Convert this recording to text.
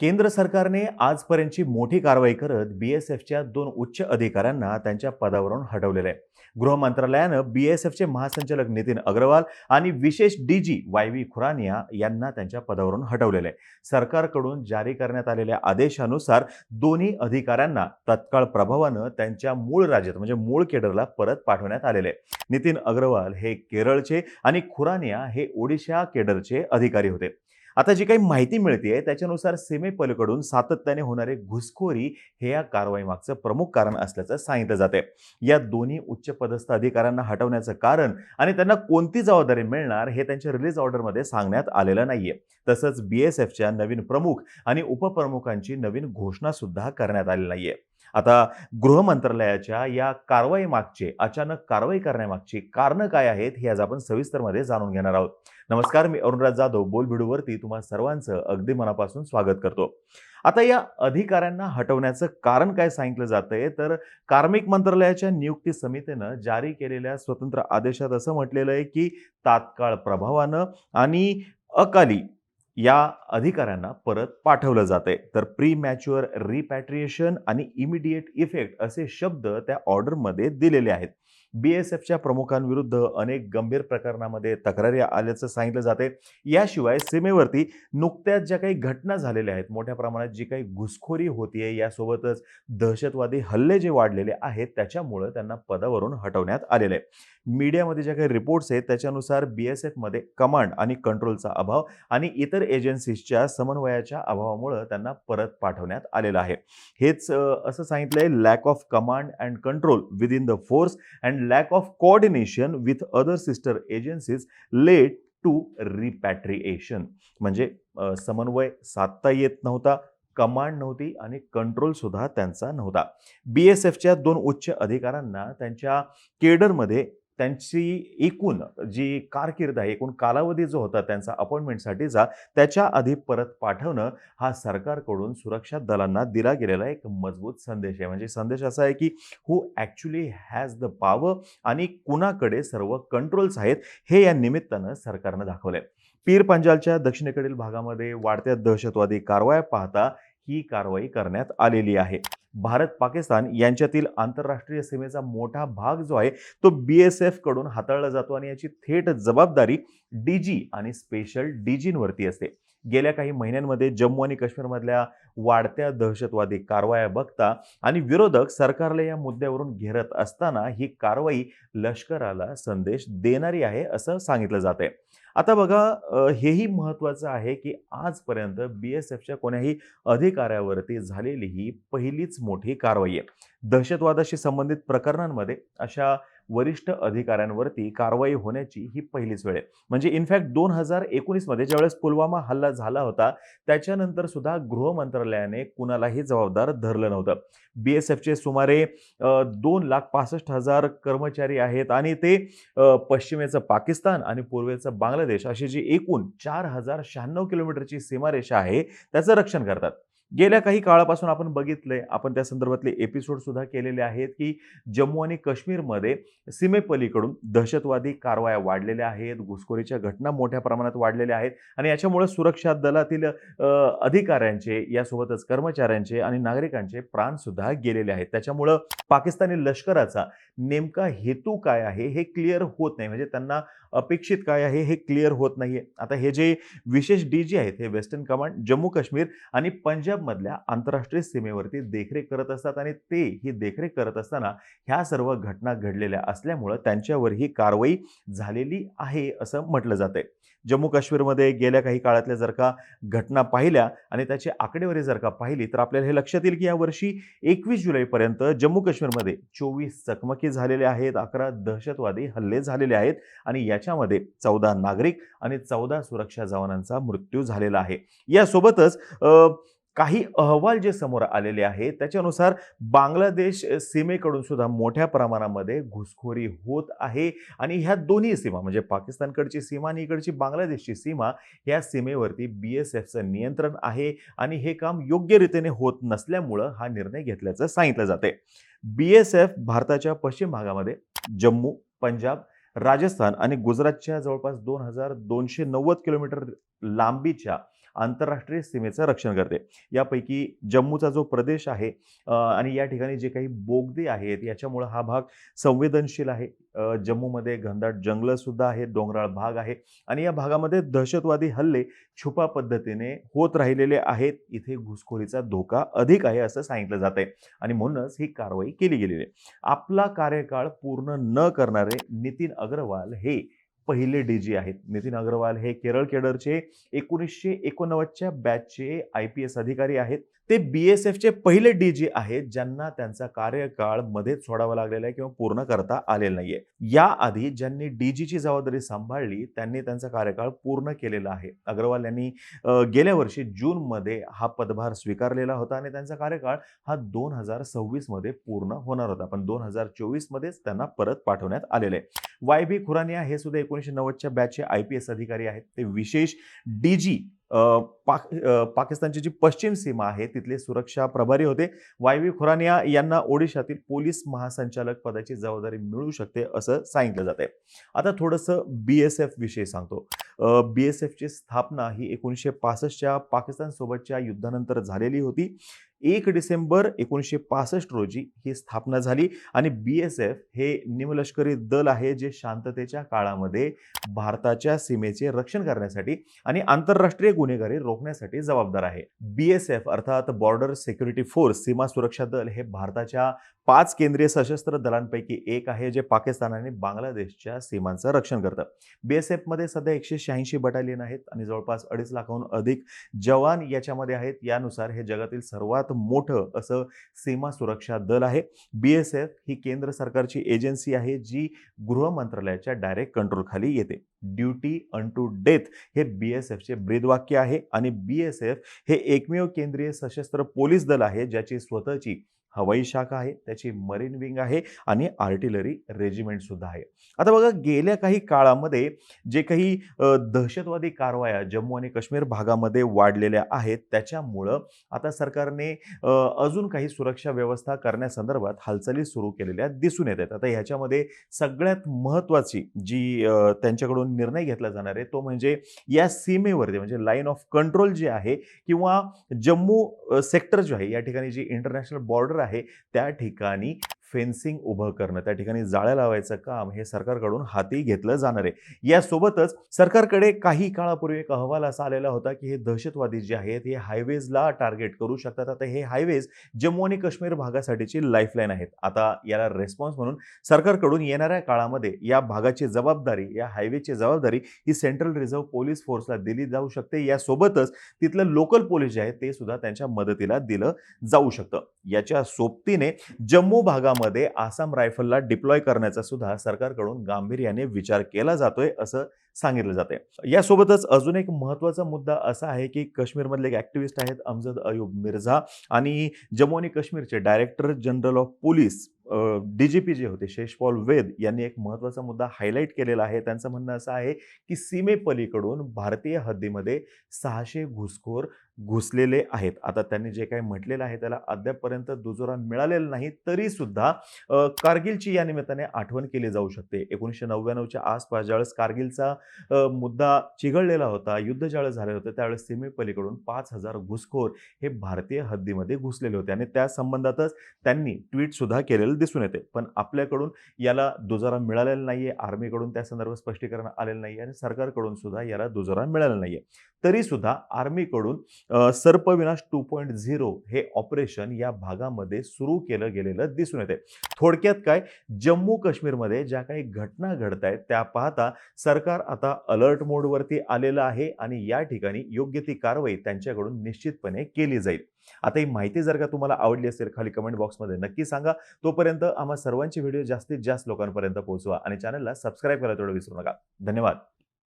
केंद्र सरकारने आजपर्यंतची मोठी कारवाई करत बी एस एफच्या दोन उच्च अधिकाऱ्यांना त्यांच्या पदावरून हटवलेलं आहे. गृह मंत्रालयानं बी एस एफचे महासंचालक नितीन अग्रवाल आणि विशेष D G Y V Khurania यांना त्यांच्या पदावरून हटवलेलं आहे. सरकारकडून जारी करण्यात आलेल्या आदेशानुसार दोन्ही अधिकाऱ्यांना तत्काळ प्रभावानं त्यांच्या मूळ राज्यात म्हणजे मूळ केडरला परत पाठवण्यात आलेले आहे. नितीन अग्रवाल हे केरळचे आणि खुरानिया हे ओडिशा केडरचे अधिकारी होते. आता जी काही माहिती मिळते त्याच्यानुसार सीमेपलीकडून सातत्याने होणारे घुसखोरी हे या कारवाईमागचं प्रमुख कारण असल्याचं सांगितलं जाते या दोन्ही उच्च पदस्थ अधिकाऱ्यांना हटवण्याचं कारण आणि त्यांना कोणती जबाबदारी मिळणार हे त्यांच्या रिलीज ऑर्डरमध्ये सांगण्यात आलेलं नाहीये. तसंच बी एस एफच्या नवीन प्रमुख आणि उपप्रमुखांची नवीन घोषणा सुद्धा करण्यात आली नाहीये. आता गृह मंत्रालयाच्या या कारवाई मागचे अचानक कारवाई करण्यामागची कारणं काय आहेत हे आज आपण सविस्तरमध्ये जाणून घेणार आहोत. नमस्कार मी अरुणराज जाधव बोल भिडूवरती तुम्हा सर्वांचं अगदी मनापासून स्वागत करतो. आता या अधिकाऱ्यांना हटवण्याचं कारण काय सांगितलं जातंय तर कार्मिक मंत्रालयाच्या नियुक्ती समितीनं जारी केलेल्या स्वतंत्र आदेशात असं म्हटलेलं आहे की तात्काळ प्रभावानं आणि अकाली या अधिकाऱ्यांना परत पाठवलं जाते तर प्री मॅच्युअर रिपॅट्रिएशन आणि इमिडिएट इफेक्ट असे शब्द त्या ऑर्डरमध्ये दिलेले आहेत. बी एस एफच्या प्रमुखांविरुद्ध अनेक गंभीर प्रकरणामध्ये तक्रारी आल्याचं सांगितलं जाते याशिवाय सीमेवरती नुकत्याच ज्या काही घटना झालेल्या आहेत मोठ्या प्रमाणात जी काही घुसखोरी होतीये यासोबतच दहशतवादी हल्ले जे वाढलेले आहेत त्याच्यामुळं त्यांना पदावरून हटवण्यात आलेलं आहे. मीडियामध्ये ज्या काही रिपोर्ट्स आहेत त्याच्यानुसार बी एस एफमध्ये कमांड आणि कंट्रोलचा अभाव आणि इतर एजन्सीजच्या समन्वयाच्या अभावामुळं त्यांना परत पाठवण्यात आलेलं आहे. हेच असं सांगितलंय lack of command and control within the force and lack of coordination with other sister agencies led to repatriation म्हणजे समन्वय साधता येत नव्हता कमांड नव्हती आणि कंट्रोल सुद्धा त्यांचा नव्हता. बी एस एफच्या दोन उच्च अधिकाऱ्यांना त्यांच्या केडरमध्ये त्यांची एकूण जी कारकीर्द आहे एकूण कालावधी जो होता त्यांचा अपॉइंटमेंटसाठीचा त्याच्या आधी परत पाठवणं हा सरकारकडून सुरक्षा दलांना दिला गेलेला एक मजबूत संदेश आहे. म्हणजे संदेश असा आहे की who actually has the power आणि कुणाकडे सर्व कंट्रोल्स आहेत हे या निमित्तानं सरकारनं दाखवलंय. पीर पंजालच्या दक्षिणेकडील भागामध्ये वाढत्या दहशतवादी कारवाया पाहता ही कारवाई करण्यात आलेली आहे. भारत पाकिस्तान यांच्यातील आंतरराष्ट्रीय सीमेचा मोठा भाग जो आहे तो बी एस एफकडून हाताळला जातो आणि याची थेट जबाबदारी डी जी आणि स्पेशल डीजींवरती असते. गेल्या काही महिन्यांमध्ये जम्मू आणि काश्मीरमधल्या वाढत्या दहशतवादी कारवाया बघता आणि विरोधक सरकारला या मुद्द्यावरून घेरत असताना ही कारवाई लष्कराला संदेश देणारी आहे असं सांगितलं जात आहे आता बघा हेही महत्त्वाचं आहे की आजपर्यंत बी एस एफच्या कोण्याही अधिकाऱ्यावरती झालेली ही पहिलीच मोठी कारवाई आहे. दहशतवादाशी संबंधित प्रकरणांमध्ये अशा वरिष्ठ अधिकाऱ्यांवरती कारवाई होण्याची ही पहिलीच वेळ आहे. म्हणजे इनफॅक्ट दोन हजार एकोणीसमध्ये ज्यावेळेस पुलवामा हल्ला झाला होता त्याच्यानंतर सुद्धा गृह मंत्रालयाने कुणालाही जबाबदार धरलं नव्हतं. बी एस एफचे सुमारे दोन लाख पासष्ट हजार कर्मचारी आहेत आणि ते पश्चिमेचं पाकिस्तान आणि पूर्वेचं बांगलादेश अशी जी एकूण चार हजार शहाण्णव किलोमीटरची सीमारेषा आहे त्याचं रक्षण करतात. गेल्या काही काळापासून आपण बघितलंय आपण त्या संदर्भातले एपिसोड सुद्धा केलेले आहेत की जम्मू आणि काश्मीरमध्ये सीमेपलीकडून दहशतवादी कारवाया वाढलेल्या आहेत घुसखोरीच्या घटना मोठ्या प्रमाणात वाढलेल्या आहेत आणि याच्यामुळे सुरक्षा दलातील अधिकाऱ्यांचे यासोबतच कर्मचाऱ्यांचे आणि नागरिकांचे प्राण सुद्धा गेलेले आहेत. त्याच्यामुळं पाकिस्तानी लष्कराचा नेमका हेतू काय आहे हे क्लिअर होत नाही. म्हणजे त्यांना अपेक्षित काय आहे हे क्लिअर होत नाही आता हे जे विशेष डी जी आहेत हे वेस्टर्न कमांड जम्मू काश्मीर आणि पंजाब पंजाबमधल्या आंतरराष्ट्रीय सीमेवरती देखरेख करत असतात आणि ते ही देखरेख करत असताना ह्या सर्व घटना घडलेल्या असल्यामुळं त्यांच्यावर ही कारवाई झालेली आहे असं म्हटलं जातंय. जम्मू काश्मीरमध्ये गेल्या काही काळातल्या जर का घटना पाहिल्या आणि त्याची आकडेवारी जर का पाहिली तर आपल्याला हे लक्षात येईल की यावर्षी एकवीस जुलैपर्यंत जम्मू काश्मीरमध्ये चोवीस चकमकी झालेल्या आहेत अकरा दहशतवादी हल्ले झालेले आहेत आणि याच्यामध्ये चौदा नागरिक आणि चौदा सुरक्षा जवानांचा मृत्यू झालेला आहे. यासोबतच काही अहवाल जे समोर आलेले आहेत त्याच्यानुसार बांगलादेश सीमेकडून सुद्धा मोठ्या प्रमाणामध्ये घुसखोरी होत आहे. आणि ह्या दोन्ही सीमा म्हणजे पाकिस्तानकडची सीमा आणि इकडची बांगलादेशची सीमा या सीमेवरती बी एस एफचं नियंत्रण आहे. आणि हे काम योग्य रीतीने होत नसल्यामुळं हा निर्णय घेतल्याचं सांगितलं जाते. बी एस एफ भारताच्या पश्चिम भागामध्ये जम्मू पंजाब राजस्थान आणि गुजरातच्या जवळपास दोन हजार दोनशे नव्वद किलोमीटर लांबीच्या आंतरराष्ट्रीय सीमेचं रक्षण करते. यापैकी जम्मूचा जो प्रदेश आहे आणि या ठिकाणी जे काही बोगदे आहेत याच्यामुळं हा भाग संवेदनशील आहे. जम्मूमध्ये घनदाट जंगलंसुद्धा आहे आहेत डोंगराळ भाग आहे आणि या भागामध्ये दहशतवादी हल्ले छुपा पद्धतीने होत राहिलेले आहेत. इथे घुसखोरीचा धोका अधिक आहे असं सांगितलं जात आहे आणि म्हणूनच ही कारवाई केली गेलेली आहे. आपला कार्यकाळ पूर्ण न करणारे नितीन अग्रवाल हे पहिले डी जी आहेत. नितीन अग्रवाल हे केरळ केडरचे एकोणीसशे एकोणनव्वदच्या बॅचचे आय पी एस अधिकारी आहेत. ते बी एस एफचे पहिले डी जी आहेत ज्यांना त्यांचा कार्यकाळ मध्येच सोडावा लागलेला आहे किंवा पूर्ण करता आलेला नाहीये. याआधी ज्यांनी डी जीची जबाबदारी सांभाळली त्यांनी त्यांचा कार्यकाळ पूर्ण केलेला आहे. अग्रवाल यांनी गेल्या वर्षी जूनमध्ये हा पदभार स्वीकारलेला होता आणि त्यांचा कार्यकाळ हा दोन हजार सव्वीसमध्ये पूर्ण होणार होता. पण दोन हजार चोवीसमध्येच त्यांना परत पाठवण्यात आलेले आहे. वाय बी खुरानिया हे सुद्धा एकोणीसशे नव्वदच्या बॅचचे आय पी एस अधिकारी आहेत. ते विशेष डी जी पाक पाकिस्तानची जी पश्चिम सीमा आहे तिथले सुरक्षा प्रभारी होते. वायवी खुरानिया यांना ओडिशातील पोलीस महासंचालक पदाची जबाबदारी मिळू शकते असं सांगितलं जात आहे आता थोडंसं बी एस एफ विषयी सांगतो. बी एस एफची स्थापना ही एकोणीसशे पासष्टच्या पाकिस्तानसोबतच्या युद्धानंतर झालेली होती. एक डिसेंबर एकोणीसशे पासष्ट रोजी ही स्थापना झाली आणि बी एस एफ हे निमलष्करी दल आहे जे शांततेच्या काळामध्ये भारताच्या सीमेचे रक्षण करण्यासाठी आणि आंतरराष्ट्रीय गुन्हेगारी रोख रोखण्यासाठी जबाबदार आहे. बी एस एफ अर्थात बॉर्डर सिक्युरिटी फोर्स सीमा सुरक्षा दल हे भारताच्या पाच केंद्रीय सशस्त्र दलांपैकी एक आहे जे पाकिस्तान आणि बांगलादेशच्या सीमांचं रक्षण करतं. बी एस एफमध्ये सध्या एकशे शहाऐंशी बटालियन आहेत आणि जवळपास अडीच लाखाहून अधिक जवान याच्यामध्ये आहेत. यानुसार हे जगातील सर्वात मोठं असं सीमा सुरक्षा दल आहे. बी एस एफ ही केंद्र सरकारची एजन्सी आहे जी गृह मंत्रालयाच्या डायरेक्ट कंट्रोलखाली येते. ड्युटी अन टू डेथ हे बी एस एफचे ब्रीदवाक्य आहे आणि बी एस एफ हे एकमेव केंद्रीय सशस्त्र पोलीस दल आहे ज्याची स्वतःची हवाई शाखा आहे त्याची मरीन विंग आहे आणि आर्टिलरी रेजिमेंट सुद्धा आहे. आता बघा गेल्या काही काळामध्ये जे काही दहशतवादी कारवाया जम्मू आणि काश्मीर भागामध्ये वाढलेल्या आहेत त्याच्यामुळं आता सरकारने अजून काही सुरक्षा व्यवस्था करण्यासंदर्भात हालचाली सुरू केलेल्या दिसून येत आहेत. आता ह्याच्यामध्ये सगळ्यात महत्त्वाची जी त्यांच्याकडून निर्णय घेतला जाणार आहे तो म्हणजे या सीमेवरती म्हणजे लाईन ऑफ कंट्रोल जे आहे किंवा जम्मू सेक्टर जो आहे या ठिकाणी जी इंटरनॅशनल बॉर्डर आहे. त्या ठिकाणी फेन्सिंग उभं करणं त्या ठिकाणी जाळ्या लावायचं काम हे सरकारकडून हाती घेतलं जाणार आहे. यासोबतच सरकारकडे काही काळापूर्वी एक अहवाल असा आलेला होता की हे दहशतवादी जे आहेत हे हायवेजला टार्गेट करू शकतात. आता हे हायवेज जम्मू आणि काश्मीर भागासाठीची लाईफलाईन आहेत. आता याला रेस्पॉन्स म्हणून सरकारकडून येणाऱ्या काळामध्ये या भागाची जबाबदारी या हायवेची जबाबदारी ही सेंट्रल रिझर्व्ह पोलीस फोर्सला दिली जाऊ शकते. यासोबतच तिथलं लोकल पोलीस जे आहे ते सुद्धा त्यांच्या मदतीला दिलं जाऊ शकतं. याच्या सोबतीने जम्मू भागामध्ये आसाम रायफलला डिप्लॉय करण्याचा सुद्धा सरकारकडून गांभीर्याने विचार केला जातोय असं सांगितलं जाते यासोबतच अजून एक महत्त्वाचा मुद्दा असा आहे की काश्मीरमधले एक ॲक्टिव्हिस्ट आहेत अमजद अयूब मिर्झा आणि जम्मू आणि काश्मीरचे director general of police D G P जे होते शेषपॉल वेद यांनी एक महत्त्वाचा मुद्दा हायलाईट केलेला आहे. त्यांचं म्हणणं असं आहे की सीमेपलीकडून भारतीय हद्दीमध्ये सहाशे घुसखोर घुसलेले आहेत. आता त्यांनी जे काही म्हटलेलं आहे त्याला अद्यापपर्यंत दुजोरा मिळालेला नाही तरीसुद्धा कारगिलची या निमित्ताने आठवण केली जाऊ शकते. एकोणीसशे नव्याण्णवच्या आसपास ज्यावेळेस कारगिलचा मुद्दा चिघळलेला होता युद्ध ज्यावेळेस झाले होतं त्यावेळेस सीमेपलीकडून पाच हजार घुसखोर हे भारतीय हद्दीमध्ये घुसलेले होते. आणि त्या संबंधातच त्यांनी ट्विटसुद्धा केलेलं दिसून येते. पण आपल्याकडून याला दुजारा मिळालेला नाही आहे आर्मीकडून त्या संदर्भात स्पष्टीकरण आलेलं नाही आहे आणि सरकारकडून सुद्धा याला दुजारा मिळालेला आहे तरी सुद्धा आर्मीकडून सर्पविनाश टू पॉईंट झिरो हे ऑपरेशन या भागामध्ये सुरू केलं गेलेलं दिसून येते थोडक्यात काय? जम्मू काश्मीरमध्ये ज्या काही घटना घडत आहेत त्या पाहता सरकार आता अलर्ट मोडवरती आलेलं आहे आणि या ठिकाणी योग्य ती कारवाई त्यांच्याकडून निश्चितपणे केली जाईल. आता ही माहिती जर का तुम्हाला आवडली असेल खाली कमेंट बॉक्समध्ये नक्की सांगा. तोपर्यंत आम्हा सर्वांची व्हिडिओ जास्तीत जास्त लोकांपर्यंत पोहोचवा आणि चॅनलला सबस्क्राईब करायला तेवढं विसरू नका. धन्यवाद.